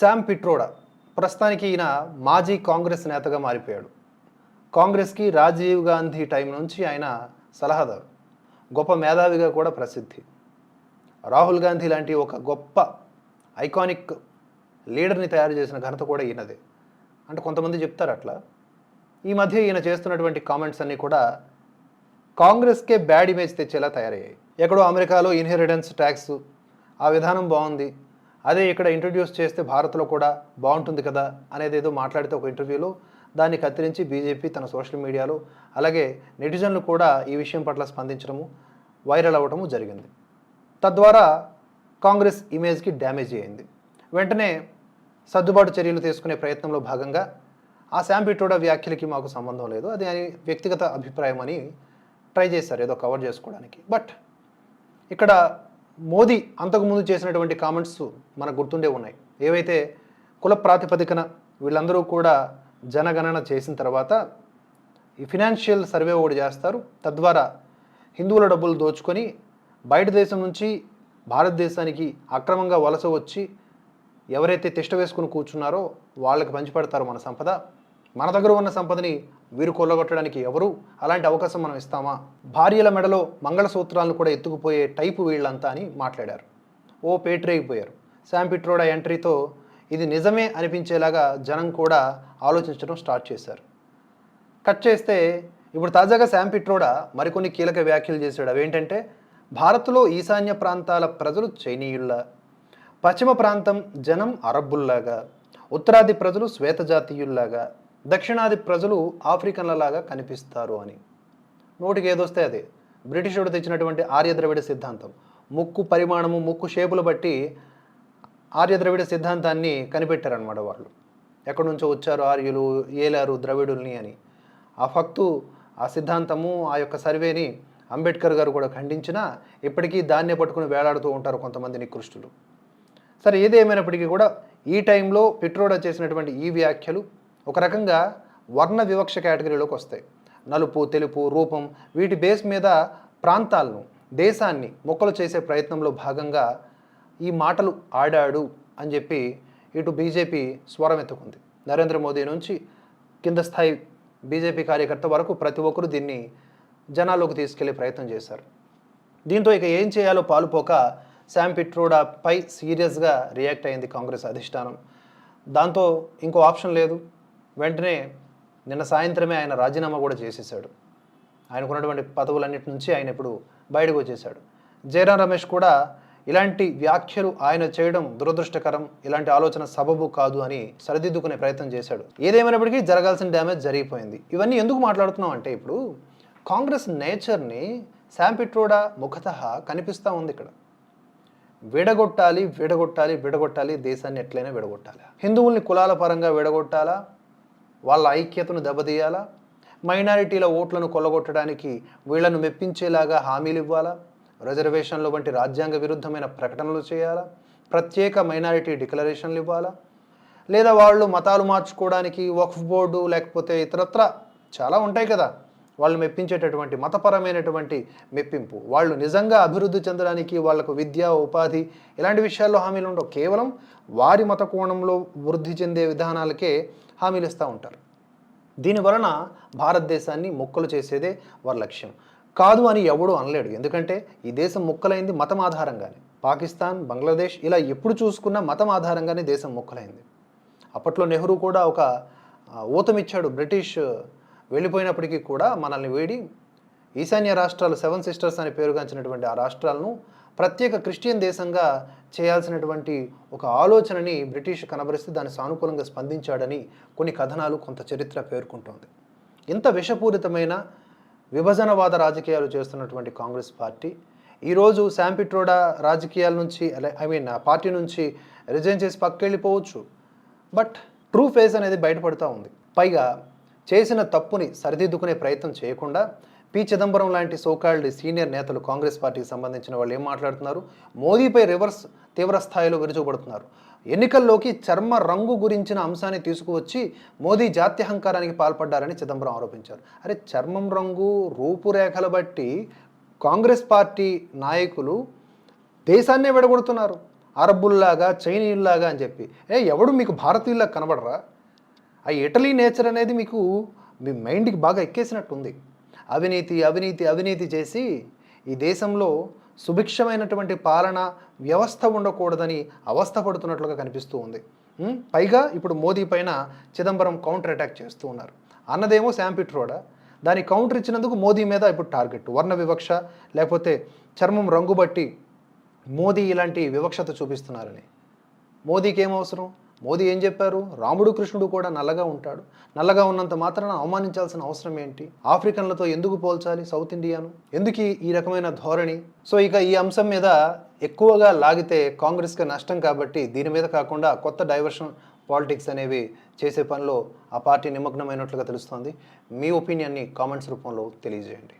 Sam Pitroda ప్రస్తుతానికి ఈయన మాజీ కాంగ్రెస్ నేతగా మారిపోయాడు. కాంగ్రెస్కి రాజీవ్ గాంధీ టైం నుంచి ఆయన సలహాదారు గొప్ప మేధావిగా కూడా ప్రసిద్ధి. రాహుల్ గాంధీ లాంటి ఒక గొప్ప ఐకానిక్ లీడర్ని తయారు చేసిన ఘనత కూడా ఈయనదే. అంటే కొంతమంది చెప్తారు అట్లా. ఈ మధ్య ఈయన చేస్తున్నటువంటి కామెంట్స్ అన్నీ కూడా కాంగ్రెస్కే బ్యాడ్ ఇమేజ్ తెచ్చేలా తయారయ్యాయి. ఎక్కడో అమెరికాలో ఇన్హెరిటెన్స్ ట్యాక్స్ ఆ విధానం బాగుంది. అదే ఇక్కడ ఇంట్రడ్యూస్ చేస్తే భారత్లో కూడా బాగుంటుంది కదా అనేది ఏదో మాట్లాడితే ఒక ఇంటర్వ్యూలో దాన్ని కత్తిరించి బీజేపీ తన సోషల్ మీడియాలో అలాగే నెటిజన్లు కూడా ఈ విషయం పట్ల స్పందించడము వైరల్ అవ్వటము జరిగింది. తద్వారా కాంగ్రెస్ ఇమేజ్కి డ్యామేజ్ అయింది. వెంటనే సర్దుబాటు చర్యలు తీసుకునే ప్రయత్నంలో భాగంగా ఆ శామ్ వ్యాఖ్యలకి మాకు సంబంధం లేదు. అది వ్యక్తిగత అభిప్రాయం అని ట్రై చేశారు ఏదో కవర్ చేసుకోవడానికి. బట్ ఇక్కడ మోదీ అంతకుముందు చేసినటువంటి కామెంట్స్ మనకు గుర్తుండే ఉన్నాయి. ఏవైతే కుల ప్రాతిపదికన వీళ్ళందరూ కూడా జనగణన చేసిన తర్వాత ఈ ఫినాన్షియల్ సర్వే ఒకటి చేస్తారు. తద్వారా హిందువుల డబ్బులు దోచుకొని బయట దేశం నుంచి భారతదేశానికి అక్రమంగా వలస వచ్చి ఎవరైతే తిష్ట వేసుకుని కూర్చున్నారో వాళ్ళకి పంచిపెడతారు మన సంపద. మన దగ్గర ఉన్న సంపదని వీరు కొల్లగొట్టడానికి ఎవరు? అలాంటి అవకాశం మనం ఇస్తామా? భార్యల మెడలో మంగళసూత్రాలను కూడా ఎత్తుకుపోయే టైపు వీళ్ళంతా అని మాట్లాడారు. ఓ పేట్రైపోయారు శామ్ పిట్రోడా ఎంట్రీతో ఇది నిజమే అనిపించేలాగా జనం కూడా ఆలోచించడం స్టార్ట్ చేశారు. కట్ చేస్తే ఇప్పుడు తాజాగా శామ్ పిట్రోడా మరికొన్ని కీలక వ్యాఖ్యలు చేశాడు. అవేంటంటే భారత్లో ఈశాన్య ప్రాంతాల ప్రజలు చైనీయుల్లా పశ్చిమ ప్రాంతం జనం అరబ్బుల్లాగా ఉత్తరాది ప్రజలు శ్వేతజాతీయుల్లాగా దక్షిణాది ప్రజలు ఆఫ్రికన్లలాగా కనిపిస్తారు అని. నోటికి ఏదొస్తే అదే. బ్రిటిషుడు తెచ్చినటువంటి ఆర్యద్రవిడ సిద్ధాంతం. ముక్కు పరిమాణము ముక్కు షేపులు బట్టి ఆర్యద్రవిడ సిద్ధాంతాన్ని కనిపెట్టారనమాట వాళ్ళు. ఎక్కడి నుంచో వచ్చారు ఆర్యులు ఏలారు ద్రవిడుల్ని అని. ఆ ఫక్తు ఆ సిద్ధాంతము ఆ యొక్క సర్వేని అంబేద్కర్ గారు కూడా ఖండించినా ఇప్పటికీ దాన్నే పట్టుకుని వేలాడుతూ ఉంటారు కొంతమంది నికృష్టులు. సరే ఏదేమైనప్పటికీ కూడా ఈ టైంలో పిట్రోడా చేసినటువంటి ఈ వ్యాఖ్యలు ఒక రకంగా వర్ణ వివక్ష కేటగిరీలోకి వస్తాయి. నలుపు తెలుపు రూపం వీటి బేస్ మీద ప్రాంతాలను దేశాన్ని మొక్కలు చేసే ప్రయత్నంలో భాగంగా ఈ మాటలు ఆడాడు అని చెప్పి ఇటు బీజేపీ స్వరం ఎత్తుకుంది. నరేంద్ర మోదీ నుంచి కింద స్థాయి బీజేపీ కార్యకర్త వరకు ప్రతి ఒక్కరు దీన్ని జనాల్లోకి తీసుకెళ్ళే ప్రయత్నం చేశారు. దీంతో ఇక ఏం చేయాలో పాలుపోక శామ్ పిట్రోడాపై సీరియస్గా రియాక్ట్ అయింది కాంగ్రెస్ అధిష్టానం. దాంతో ఇంకో ఆప్షన్ లేదు. వెంటనే నిన్న సాయంత్రమే ఆయన రాజీనామా కూడా చేసేసాడు ఆయనకున్నటువంటి పదవులన్నిటి నుంచి ఆయన ఇప్పుడు బయటకు వచ్చేసాడు జయరాం రమేష్ కూడా ఇలాంటి వ్యాఖ్యలు ఆయన చేయడం దురదృష్టకరం ఇలాంటి ఆలోచన సబబు కాదు అని సరిదిద్దుకునే ప్రయత్నం చేశాడు. ఏదేమైనప్పటికీ జరగాల్సిన డ్యామేజ్ జరిగిపోయింది. ఇవన్నీ ఎందుకు మాట్లాడుతున్నాం అంటే ఇప్పుడు కాంగ్రెస్ నేచర్ని శాంపిట్రోడా ముఖత కనిపిస్తూ ఉంది ఇక్కడ. విడగొట్టాలి విడగొట్టాలి విడగొట్టాలి దేశాన్ని ఎట్లయినా విడగొట్టాలి. హిందువుల్ని కులాల పరంగా విడగొట్టాలా? వాళ్ళ ఐక్యతను దెబ్బతీయాలా? మైనారిటీల ఓట్లను కొల్లగొట్టడానికి వీళ్ళను మెప్పించేలాగా హామీలు ఇవ్వాలా? రిజర్వేషన్లు వంటి రాజ్యాంగ విరుద్ధమైన ప్రకటనలు చేయాలా? ప్రత్యేక మైనారిటీ డిక్లరేషన్లు ఇవ్వాలా? లేదా వాళ్ళు మతాలు మార్చుకోవడానికి వక్ఫ్ బోర్డు లేకపోతే ఇతరత్ర? చాలా ఉంటాయి కదా. వాళ్ళు మెప్పించేటటువంటి మతపరమైనటువంటి మెప్పింపు. వాళ్ళు నిజంగా అభివృద్ధి చెందడానికి వాళ్ళకు విద్య ఉపాధి ఇలాంటి విషయాల్లో హామీలు ఉండవు. కేవలం వారి మత కోణంలో వృద్ధి చెందే విధానాలకే హామీలు ఇస్తూ ఉంటారు. దీని వలన భారతదేశాన్ని ముక్కలు చేసేదే వారి లక్ష్యం. కాదు అని ఎవడూ అనలేడు. ఎందుకంటే ఈ దేశం ముక్కలైంది మతం ఆధారంగానే. పాకిస్తాన్ బంగ్లాదేశ్ ఇలా ఎప్పుడు చూసుకున్నా మతం ఆధారంగానే దేశం ముక్కలైంది. అప్పట్లో నెహ్రూ కూడా ఒక ఊతమిచ్చాడు బ్రిటిష్ వెళ్ళిపోయినప్పటికీ కూడా మనల్ని వేడి ఈశాన్య రాష్ట్రాలు సెవెన్ సిస్టర్స్ అని పేరుగాంచినటువంటి ఆ రాష్ట్రాలను ప్రత్యేక క్రిస్టియన్ దేశంగా చేయాల్సినటువంటి ఒక ఆలోచనని బ్రిటిష్ కనబరిస్తే దాన్ని సానుకూలంగా స్పందించాడని కొన్ని కథనాలు కొంత చరిత్ర పేర్కొంటోంది. ఇంత విషపూరితమైన విభజనవాద రాజకీయాలు చేస్తున్నటువంటి కాంగ్రెస్ పార్టీ ఈరోజు శాంపిట్రోడా రాజకీయాల నుంచి ఐ మీన్ పార్టీ నుంచి రిజైన్ చేసి పక్కకెళ్ళిపోవచ్చు బట్ ట్రూ ఫేస్ అనేది బయటపడుతూ ఉంది. పైగా చేసిన తప్పుని సరిదిద్దుకునే ప్రయత్నం చేయకుండా పి. చిదంబరం లాంటి సోకాల్డ్ సీనియర్ నేతలు కాంగ్రెస్ పార్టీకి సంబంధించిన వాళ్ళు ఏం మాట్లాడుతున్నారు? మోదీపై రివర్స్ తీవ్ర స్థాయిలో విరుచుకుపడుతున్నారు. ఎన్నికల్లోకి చర్మ రంగు గురించిన అంశాన్ని తీసుకువచ్చి మోదీ జాత్యహంకారానికి పాల్పడ్డారని చిదంబరం ఆరోపించారు. అరే చర్మం రంగు రూపురేఖలు బట్టి కాంగ్రెస్ పార్టీ నాయకులు దేశాన్నే విడగొడుతున్నారు. అరబ్బుల్లాగా చైనీయుల్లాగా అని చెప్పి. ఏ ఎవడు మీకు భారతీయుల్లా కనబడరా? ఆ ఇటలీ నేచర్ అనేది మీకు మీ మైండ్కి బాగా ఎక్కేసినట్టుంది. అవినీతి అవినీతి అవినీతి చేసి ఈ దేశంలో సుభిక్షమైనటువంటి పాలన వ్యవస్థ ఉండకూడదని అవస్థ పడుతున్నట్లుగా కనిపిస్తూ ఉంది. పైగా ఇప్పుడు మోదీ పైన చిదంబరం కౌంటర్ అటాక్ చేస్తూ ఉన్నారు. అన్నదేమో శాంపిట్రోడా దాని కౌంటర్ ఇచ్చినందుకు మోదీ మీద ఇప్పుడు టార్గెట్. వర్ణ వివక్ష లేకపోతే చర్మం రంగు బట్టి మోదీ ఇలాంటి వివక్షత చూపిస్తున్నారని. మోదీకి ఏం అవసరం? మోదీ ఏం చెప్పారు? రాముడు కృష్ణుడు కూడా నల్లగా ఉంటాడు. నల్లగా ఉన్నంత మాత్రాన అవమానించాల్సిన అవసరం ఏంటి? ఆఫ్రికన్లతో ఎందుకు పోల్చాలి? సౌత్ ఇండియాను? ఎందుకు ఈ- ఈ రకమైన ధోరణి? సో ఇక ఈ అంశం మీద ఎక్కువగా లాగితే కాంగ్రెస్కి నష్టం కాబట్టి దీని మీద కాకుండా కొత్త డైవర్షన్ పాలిటిక్స్ అనేవి చేసే పనిలో ఆ పార్టీ నిమగ్నమైనట్లుగా తెలుస్తోంది. మీ ఒపీనియన్ని కామెంట్స్ రూపంలో తెలియజేయండి.